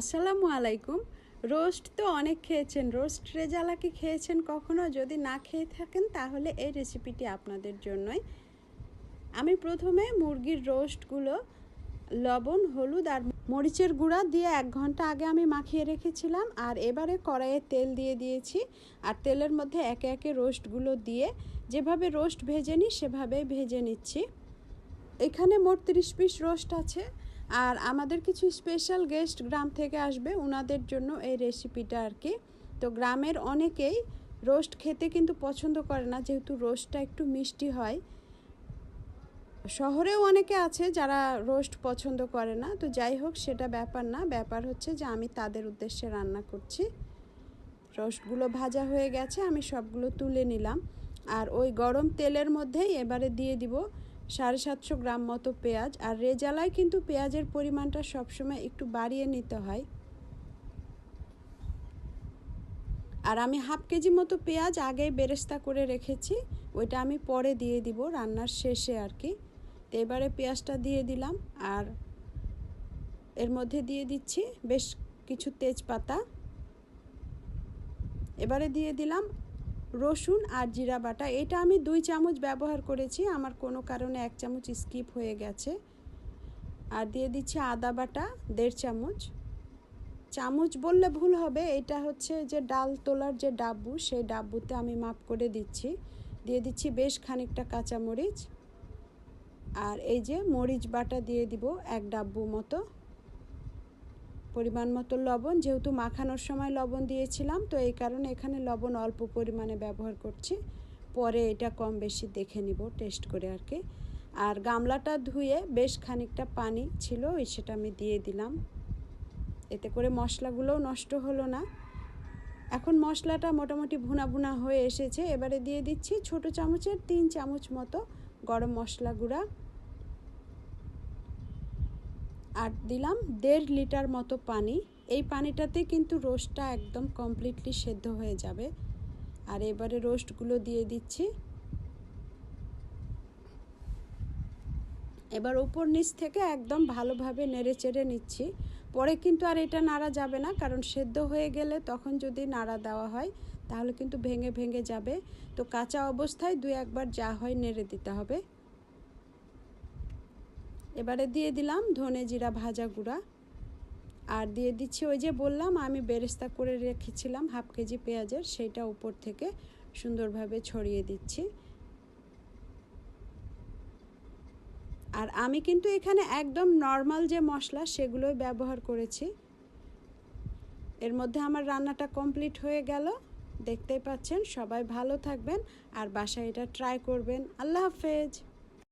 আসসালামু আলাইকুম। রোস্ট তো অনেক খেয়েছেন। রোস্ট রেজালা কি খেয়েছেন কখনো? যদি না খেয়ে থাকেন, তাহলে এই রেসিপিটি আপনাদের জন্যই। আমি প্রথমে মুরগির রোস্টগুলো লবণ, হলুদ আর মরিচের গুঁড়া দিয়ে এক ঘণ্টা আগে আমি মাখিয়ে রেখেছিলাম আর এবারে কড়াইয়ে তেল দিয়ে দিয়েছি আর তেলের মধ্যে একে একে রোস্টগুলো দিয়ে যেভাবে রোস্ট ভেজে নিই, সেভাবেই ভেজে নিচ্ছি। এখানে মোট তিরিশ পিস রোস্ট আছে। আর আমাদের কিছু স্পেশাল গেস্ট গ্রাম থেকে আসবে ওনাদের জন্য এই রেসিপিটা আর কি। তো গ্রামের অনেকেই রোস্ট খেতে কিন্তু পছন্দ করে না, যেহেতু রোস্টটা একটু মিষ্টি হয়। শহরেও অনেকে আছে যারা রোস্ট পছন্দ করে না, তো যাই হোক সেটা ব্যাপার না। ব্যাপার হচ্ছে যে আমি তাদের উদ্দেশ্যে রান্না করছি। রোস্টগুলো ভাজা হয়ে গেছে, আমি সবগুলো তুলে নিলাম। আর ওই গরম তেলের মধ্যেই এবারে দিয়ে দিব সাড়ে সাতশো গ্রাম মতো পেঁয়াজ, আর রেজালায় কিন্তু পেঁয়াজের পরিমাণটা সবসময় একটু বাড়িয়ে নিতে হয়। আর আমি হাফ কেজি মতো পেঁয়াজ আগেই বেরেস্তা করে রেখেছি, ওইটা আমি পরে দিয়ে দিব রান্নার শেষে আর কি। তো এবারে পেঁয়াজটা দিয়ে দিলাম, আর এর মধ্যে দিয়ে দিচ্ছি বেশ কিছু তেজপাতা। এবারে দিয়ে দিলাম রসুন আর জিরা বাটা, এটা আমি দুই চামচ ব্যবহার করেছি, আমার কোনো কারণে এক চামচ স্কিপ হয়ে গেছে। আর দিয়ে দিচ্ছি আদা বাটা, দেড় চামচ। চামচ বললে ভুল হবে, এটা হচ্ছে যে ডাল তোলার যে ডাব্বু, সেই ডাব্বুতে আমি মাপ করে দিচ্ছি। দিয়ে দিচ্ছি বেশ খানিকটা কাঁচামরিচ। আর এই যে মরিচ বাটা দিয়ে দিব এক ডাব্বু মতো। পরিমাণ মতো লবণ, যেহেতু মাখানোর সময় লবণ দিয়েছিলাম, তো এই কারণে এখানে লবণ অল্প পরিমাণে ব্যবহার করছি। পরে এটা কম বেশি দেখে নিব, টেস্ট করে আর কি। আর গামলাটা ধুয়ে বেশ খানিকটা পানি ছিল, ওই সেটা আমি দিয়ে দিলাম। এতে করে মশলাগুলোও নষ্ট হলো না। এখন মশলাটা মোটামুটি ভুনা ভুনা হয়ে এসেছে। এবারে দিয়ে দিচ্ছি ছোট চামচের তিন চামচ মতো গরম মশলা গুঁড়া। আর দিলাম দেড় লিটার মতো পানি। এই পানিটাতে কিন্তু রোস্টটা একদম কমপ্লিটলি সেদ্ধ হয়ে যাবে। আর এবারে রোস্টগুলো দিয়ে দিচ্ছি। এবার উপর নিচ থেকে একদম ভালোভাবে নেড়ে চেড়ে নিচ্ছি। পরে কিন্তু আর এটা নাড়া যাবে না, কারণ সেদ্ধ হয়ে গেলে তখন যদি নাড়া দেওয়া হয়, তাহলে কিন্তু ভেঙে ভেঙে যাবে। তো কাঁচা অবস্থায় দু একবার যা হয় নেড়ে দিতে হবে। এবারে দিয়ে দিলাম ধনে জিরা ভাজা গুঁড়া। আর দিয়ে দিচ্ছি ওই যে বললাম, আমি বেরেস্তা করে রেখেছিলাম হাফ কেজি পেঁয়াজের সেইটা উপর থেকে সুন্দরভাবে ছড়িয়ে দিচ্ছি। আর আমি কিন্তু এখানে একদম নর্মাল যে মশলা, সেগুলোই ব্যবহার করেছি। এর মধ্যে আমার রান্নাটা কমপ্লিট হয়ে গেল। দেখতেই পাচ্ছেন, সবাই ভালো থাকবেন, আর বাসায় এটা ট্রাই করবেন। আল্লাহ হাফেজ।